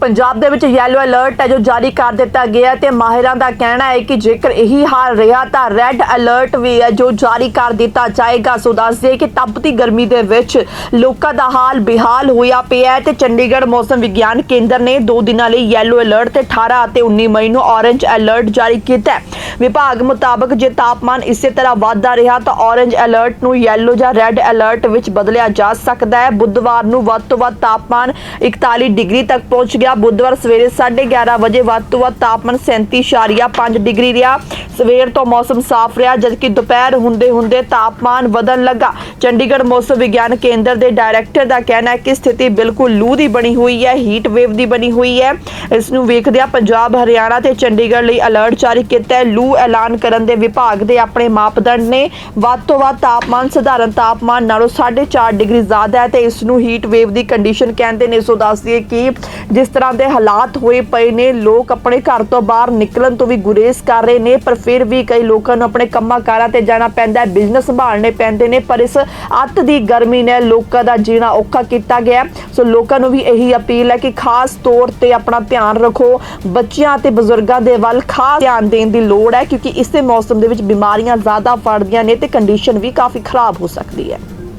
ਪੰਜਾਬ ਦੇ ਵਿੱਚ yellow alert ਹੈ, ਜੋ ਜਾਰੀ ਕਰ ਦਿੱਤਾ ਗਿਆ ਹੈ ਤੇ ਮਾਹਿਰਾਂ ਦਾ ਕਹਿਣਾ ਹੈ ਕਿ ਜੇਕਰ ਇਹੀ ਹਾਲ ਰਿਹਾ ਤਾਂ ਰੈੱਡ ਅਲਰਟ ਵੀ ਹੈ, ਜੋ ਜਾਰੀ ਕਰ ਦਿੱਤਾ ਜਾਏਗਾ। ਸੋ ਦੱਸਦੇ ਕਿ ਤਪਤੀ ਗਰਮੀ ਦੇ ਵਿੱਚ ਲੋਕਾਂ ਦਾ ਹਾਲ ਬਿਹਾਲ ਹੋਇਆ ਪਿਆ ਹੈ ਤੇ ਚੰਡੀਗੜ੍ਹ ਮੌਸਮ ਵਿਗਿਆਨ ਕੇਂਦਰ ਨੇ 2 ਦਿਨਾਂ ਲਈ ਯੈਲੋ ਅਲਰਟ ਤੇ 18 ਅਤੇ 19 ਮਈ ਨੂੰ ਔਰੇਂਜ ਅਲਰਟ ਜਾਰੀ ਕੀਤਾ ਹੈ। ਵਿਭਾਗ ਮੁਤਾਬਕ ਜੇ ਤਾਪਮਾਨ ਇਸੇ ਤਰ੍ਹਾਂ ਵਧਦਾ ਰਿਹਾ ਤਾਂ ਔਰੇਂਜ ਅਲਰਟ ਨੂੰ ਯੈਲੋ ਜਾਂ ਰੈੱਡ ਅਲਰਟ ਵਿੱਚ ਬਦਲਿਆ ਜਾ ਸਕਦਾ ਹੈ। ਬੁੱਧਵਾਰ ਨੂੰ ਵੱਧ ਤੋਂ ਵੱਧ ਤਾਪਮਾਨ 41 ਡਿਗਰੀ ਤੱਕ ਪਹੁੰਚ ਗਿਆ ਬੁੱਧਵਾਰ ਸਵੇਰੇ 11:30 ਵਜੇ ਵੱਧ ਤੋਂ ਵੱਧ ਤਾਪਮਾਨ 37.5 ਡਿਗਰੀ ਰਿਹਾ। ਸਵੇਰ ਤੋਂ ਮੌਸਮ ਸਾਫ਼ ਰਿਹਾ, ਜਦਕਿ ਦੁਪਹਿਰ ਹੁੰਦੇ ਹੁੰਦੇ ਤਾਪਮਾਨ ਵਧਣ ਲੱਗਾ। ਚੰਡੀਗੜ੍ਹ ਮੌਸਮ ਵਿਗਿਆਨ ਕੇਂਦਰ ਦੇ ਡਾਇਰੈਕਟਰ ਦਾ ਕਹਿਣਾ ਹੈ ਕਿ ਸਥਿਤੀ ਬਿਲਕੁਲ ਲੂ ਦੀ ਬਣੀ ਹੋਈ ਹੈ, ਹੀਟ ਵੇਵ ਦੀ ਬਣੀ ਹੋਈ ਹੈ। ਇਸ ਨੂੰ ਵੇਖਦਿਆਂ ਪੰਜਾਬ, ਹਰਿਆਣਾ ਤੇ ਚੰਡੀਗੜ੍ਹ ਲਈ ਅਲਰਟ ਜਾਰੀ ਕੀਤਾ ਹੈ। ਲੂ ਐਲਾਨ ਕਰਨ ਦੇ ਵਿਭਾਗ ਦੇ ਆਪਣੇ ਮਾਪਦੰਡ ਨੇ ਵੱਧ ਤੋਂ ਵੱਧ ਤਾਪਮਾਨ, ਸਧਾਰਨ ਤਾਪਮਾਨ ਨਾਲੋਂ 4.5 ਡਿਗਰੀ ਜ਼ਿਆਦਾ ਹੈ ਤੇ ਇਸ ਨੂੰ ਹੀਟ ਵੇਵ ਦੀ ਕੰਡੀਸ਼ਨ ਕਹਿੰਦੇ ਨੇ। ਸੋ ਦੱਸਦੀ ਦਈਏ ਕਿ ਜਿਸ ਤਰ੍ਹਾਂ ਦੇ ਹਾਲਾਤ ਹੋਏ ਪਏ ਨੇ। ਲੋਕ ਆਪਣੇ ਘਰ ਤੋਂ ਬਾਹਰ ਨਿਕਲਣ ਤੋਂ ਵੀ ਗੁਰੇਜ਼ ਕਰ ਰਹੇ ਨੇ, ਪਰ ਫਿਰ ਵੀ ਕਈ ਲੋਕਾਂ ਨੂੰ ਆਪਣੇ ਕੰਮਾਂ ਕਾਰਾਂ ਤੇ ਜਾਣਾ ਪੈਂਦਾ ਹੈ ਬਿਜ਼ਨਸ ਸੰਭਾਲਣੇ ਪੈਂਦੇ ਨੇ, ਪਰ ਇਸ ਅੱਤ ਦੀ ਗਰਮੀ ਨੇ ਲੋਕਾਂ ਦਾ ਜੀਣਾ ਔਖਾ ਕੀਤਾ ਗਿਆ ਸੋ ਲੋਕਾਂ ਨੂੰ ਵੀ ਇਹੀ ਅਪੀਲ ਹੈ ਕਿ ਖਾਸ ਤੌਰ ਤੇ ਆਪਣਾ ਧਿਆਨ ਰੱਖੋ। ਬੱਚਿਆਂ ਤੇ ਬਜ਼ੁਰਗਾਂ ਦੇ ਵੱਲ ਖਾਸ ਧਿਆਨ ਦੇਣ ਦੀ ਲੋੜ ਹੈ, ਕਿਉਂਕਿ ਇਸੇ ਮੌਸਮ ਦੇ ਵਿੱਚ ਬਿਮਾਰੀਆਂ ਜ਼ਿਆਦਾ ਫੜਦੀਆਂ ਨੇ ਤੇ ਕੰਡੀਸ਼ਨ ਵੀ ਕਾਫੀ ਖਰਾਬ ਹੋ ਸਕਦੀ ਹੈ।